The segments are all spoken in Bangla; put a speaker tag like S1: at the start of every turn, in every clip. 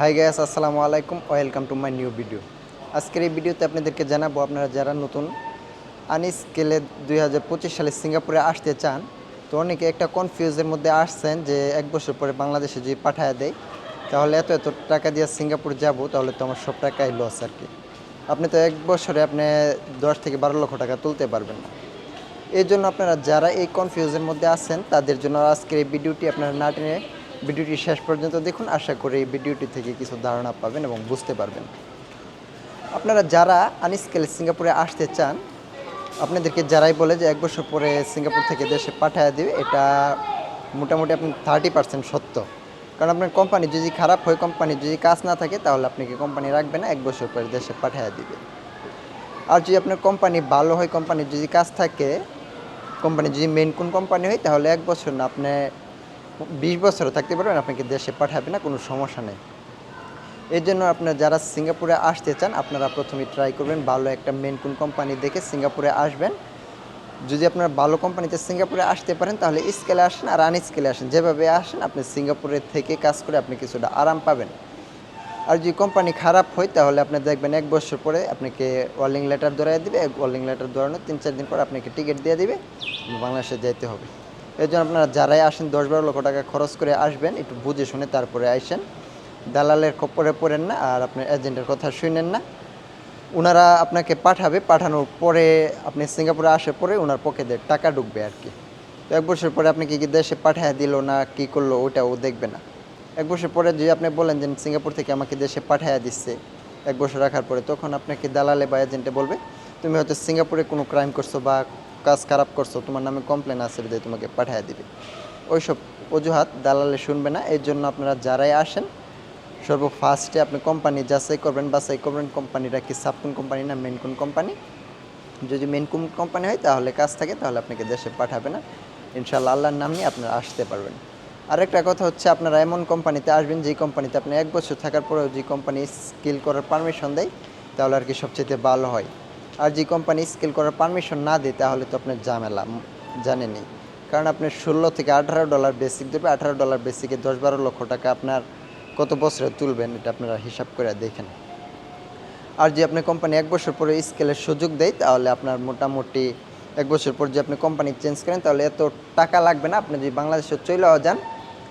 S1: হাই গ্যাস আসসালামু আলাইকুম welcome to my new video আজকের এই ভিডিওতে আপনাদেরকে জানাব, আপনারা যারা নতুন আনস্কেলে দুই হাজার পঁচিশ সালে সিঙ্গাপুরে আসতে চান, তো অনেকে একটা কনফিউজের মধ্যে আসছেন যে এক বছর পরে বাংলাদেশে যদি পাঠায় দেয়, তাহলে এত এত টাকা দিয়ে সিঙ্গাপুর যাব, তাহলে তো আমার সব টাকাই লস আর কি। আপনি তো এক বছরে আপনি দশ থেকে বারো লক্ষ টাকা তুলতে পারবেন না। এই জন্য আপনারা যারা এই কনফিউজের মধ্যে আছেন, তাদের জন্য আজকের এই ভিডিওটি আপনারা না টেনে ভিডিওটি শেষ পর্যন্ত দেখুন। আশা করি ভিডিওটি থেকে কিছু ধারণা পাবেন এবং বুঝতে পারবেন। আপনারা যারা আনস্কেলে সিঙ্গাপুরে আসতে চান, আপনাদেরকে যারাই বলে যে এক বছর পরে সিঙ্গাপুর থেকে দেশে পাঠায় দেবে, এটা মোটামুটি আপনি থার্টি পার্সেন্ট সত্য। কারণ আপনার কোম্পানি যদি খারাপ হয়, কোম্পানি যদি কাজ না থাকে, তাহলে আপনাকে কোম্পানি রাখবে না, এক বছর পরে দেশে পাঠায় দিবে। আর যদি আপনার কোম্পানি ভালো হয় কোম্পানির যদি কাজ থাকে, কোম্পানি যদি মেন কোন কোম্পানি হয়, তাহলে এক বছর না, আপনি বিশ বছরও থাকতে পারবেন, আপনাকে দেশে পাঠাবে না, কোনো সমস্যা নেই। এই জন্য আপনারা যারা সিঙ্গাপুরে আসতে চান, আপনারা প্রথমে ট্রাই করবেন ভালো একটা মেন কোন কোম্পানি দেখে সিঙ্গাপুরে আসবেন। যদি আপনারা ভালো কোম্পানিতে সিঙ্গাপুরে আসতে পারেন, তাহলে স্কেলে আসেন আর আন স্কেলে আসেন। যেভাবে আসেন, আপনি সিঙ্গাপুরে থেকে কাজ করে আপনি কিছুটা আরাম পাবেন। আর যদি কোম্পানি খারাপ হয়, তাহলে আপনি দেখবেন এক বছর পরে আপনাকে ওয়ার্লিং লেটার ধরাই দেবে। ওয়ার্লিং লেটার ধরানোর তিন চার দিন পর আপনাকে টিকিট দিয়ে দেবে। বাংলাদেশে যেতে হবে। এই জন্য আপনারা যারাই আসেন, দশ বারো লক্ষ টাকা খরচ করে আসবেন, একটু বুঝে শুনে তারপরে আসেন দালালের খপ্পরে পড়েন না, আর আপনার এজেন্টের কথা শুনেন না। ওনারা আপনাকে পাঠাবে, পাঠানোর পরে আপনি সিঙ্গাপুরে আসার পরে ওনার পকেটে টাকা ঢুকবে আর কি। তো এক বছর পরে আপনি কি কি দেশে পাঠিয়ে দিল না কি করল ওটা ও দেখবে না। এক বছর পরে যদি আপনি বলেন যে সিঙ্গাপুর থেকে আমাকে দেশে পাঠিয়ে দিচ্ছে, এক বছর রাখার পরে তখন আপনাকে দালালে বা এজেন্টে বলবে, তুমি হয়তো সিঙ্গাপুরে কোনো ক্রাইম করছ বা কাজ খারাপ করছ, তোমার নামে কমপ্লেন আছে দিয়ে তোমাকে পাঠিয়ে দিবে। ওইসব অজুহাত দালালে শুনবে না, এর জন্য আপনারা যারাই আসেন সর্ব ফার্স্টে আপনি কোম্পানি যাচাই করবেন, বাছাই করবেন কোম্পানিটা কি সাবকুন কোম্পানি না মেন কোন কোম্পানি যদি মেন কোন কোম্পানি হয়, তাহলে কাজ থাকে, তাহলে আপনাকে দেশে পাঠাবে না। ইনশাল্লাহ আল্লাহর নাম নিয়ে আপনারা আসতে পারবেন। আরেকটা কথা হচ্ছে, আপনারা এমন কোম্পানিতে আসবেন, যেই কোম্পানিতে আপনি এক বছর থাকার পরেও যে কোম্পানি স্কিল করার পারমিশন দেয়, তাহলে আর কি সবচেয়ে ভালো হয়। আর যে কোম্পানি স্কেল করার পারমিশন না দেয় তাহলে তো আপনার ঝামেলা উম, জানেনই কারণ আপনার ষোলো থেকে আঠারো ডলার বেসিক দেবে আঠারো ডলার বেসিকে দশ বারো লক্ষ টাকা আপনার কত বছরে তুলবেন এটা আপনারা হিসাব করে দেখেন। আর যে আপনি কোম্পানি এক বছর পরে স্কেলের সুযোগ দেয় তাহলে আপনার মোটামুটি এক বছর পর যে আপনি কোম্পানি চেঞ্জ করেন তাহলে এত টাকা লাগবে না। আপনি যদি বাংলাদেশে চলেও যান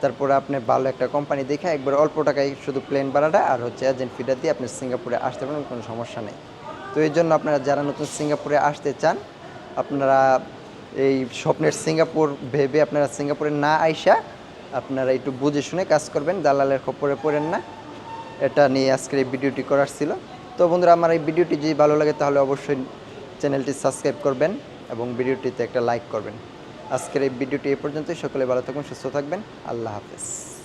S1: তারপরে আপনি ভালো একটা কোম্পানি দেখে একবার অল্প টাকায় শুধু প্লেন ভাড়াটা আর হচ্ছে এজেন্ট ফিটা দিয়ে আপনি সিঙ্গাপুরে আসতে পারেন কোনো সমস্যা নেই। তো এই জন্য আপনারা যারা নতুন সিঙ্গাপুরে আসতে চান, আপনারা এই স্বপ্নের সিঙ্গাপুর ভেবে আপনারা সিঙ্গাপুরে না আইসা আপনারা একটু বুঝে শুনে কাজ করবেন, দালালের খপ্পরে পড়েন না। এটা নিয়ে আজকের এই ভিডিওটি করার ছিল। তো বন্ধুরা, আমার এই ভিডিওটি যদি ভালো লাগে তাহলে অবশ্যই চ্যানেলটি সাবস্ক্রাইব করবেন এবং ভিডিওটিতে একটা লাইক করবেন। আজকের এই ভিডিওটি এ পর্যন্তই। সকলে ভালো থাকুন সুস্থ থাকবেন। আল্লাহ হাফেজ।